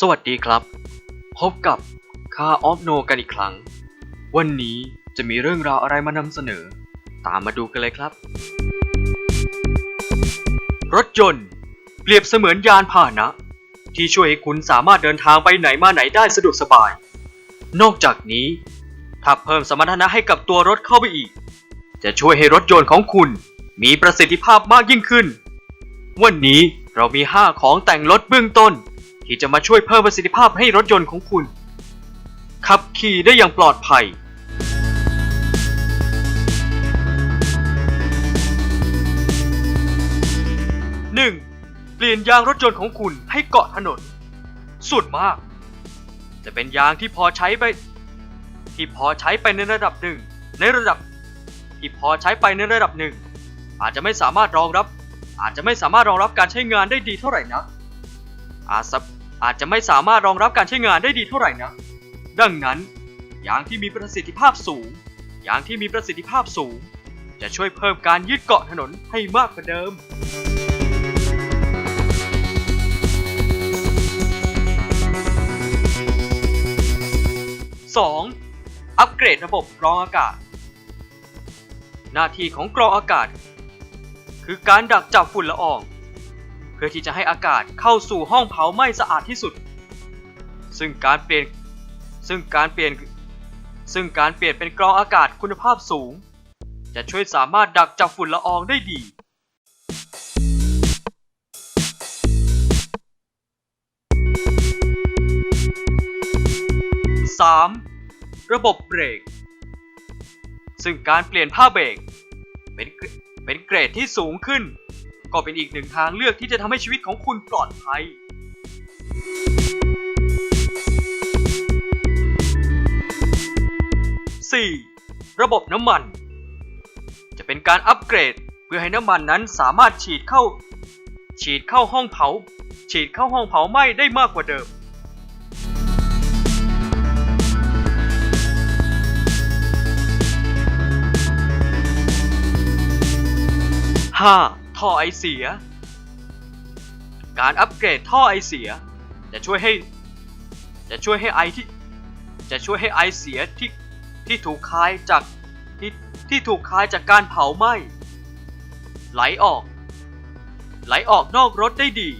สวัสดีครับ พบกับคาออฟโนกันอีกครั้ง วันนี้จะมีเรื่องราวอะไรมานำเสนอ ตามมาดูกันเลยครับ รถยนต์เปรียบเสมือนยานพาหนะ ที่ช่วยให้คุณสามารถเดินทางไปไหนมาไหนได้สะดวกสบาย นอกจากนี้ถ้าเพิ่มสมรรถนะให้กับตัวรถเข้าไปอีก จะช่วยให้รถยนต์ของคุณมีประสิทธิภาพมากยิ่งขึ้น วันนี้เรามี 5 ของแต่งรถเบื้องต้น ที่จะมาช่วยเพิ่มประสิทธิภาพให้รถยนต์ของคุณ ขับขี่ได้อย่างปลอดภัย 1. เปลี่ยนยางรถยนต์ของคุณให้เกาะถนน สุดมาก จะเป็นยางที่พอใช้ไป ที่พอใช้ไปในระดับหนึ่ง ในระดับ ที่พอใช้ไปในระดับหนึ่ง อาจจะไม่สามารถรองรับ อาจจะไม่สามารถรองรับการใช้งานได้ดีเท่าไหร่นะ อาจจะอาจจะไม่สามารถรองรับการใช้งานได้ดีเท่าไหร่นะ ดังนั้น ยางที่มีประสิทธิภาพสูง ยางที่มีประสิทธิภาพสูง จะช่วยเพิ่มการยืดเกาะถนนให้มากกว่าเดิม 2. อัปเกรดระบบกรองอากาศ หน้าที่ของกรองอากาศ คือการดักจับฝุ่นละออง เพื่อที่จะให้อากาศเข้าสู่ห้องเผาไหม้สะอาดที่สุด ซึ่งการเปลี่ยนซึ่งการเปลี่ยนซึ่งการเปลี่ยนเป็นกรองอากาศคุณภาพสูง จะช่วยสามารถดักจับฝุ่นละอองได้ดี 3. ระบบเบรก ซึ่งการเปลี่ยนผ้าเบรกเป็นเกรเป็นเกรดที่สูงขึ้น ก็เป็นอีกหนึ่งทางเลือกที่จะทำให้ชีวิตของคุณปลอดภัย 4. ระบบน้ำมัน จะเป็นการอัปเกรดเพื่อให้น้ำมันนั้นสามารถฉีดเข้า ฉีดเข้าห้องเผา ฉีดเข้าห้องเผาไหม้ได้มากกว่าเดิม 5. ท่อไอเสีย การอัปเกรดท่อไอเสีย จะช่วยให้ จะช่วยให้ไอที่ จะช่วยให้ไอเสียที่ที่ถูกคายจากที่ที่ถูกคายจากการเผาไหม้ไหลออก ไหลออกนอกรถได้ดี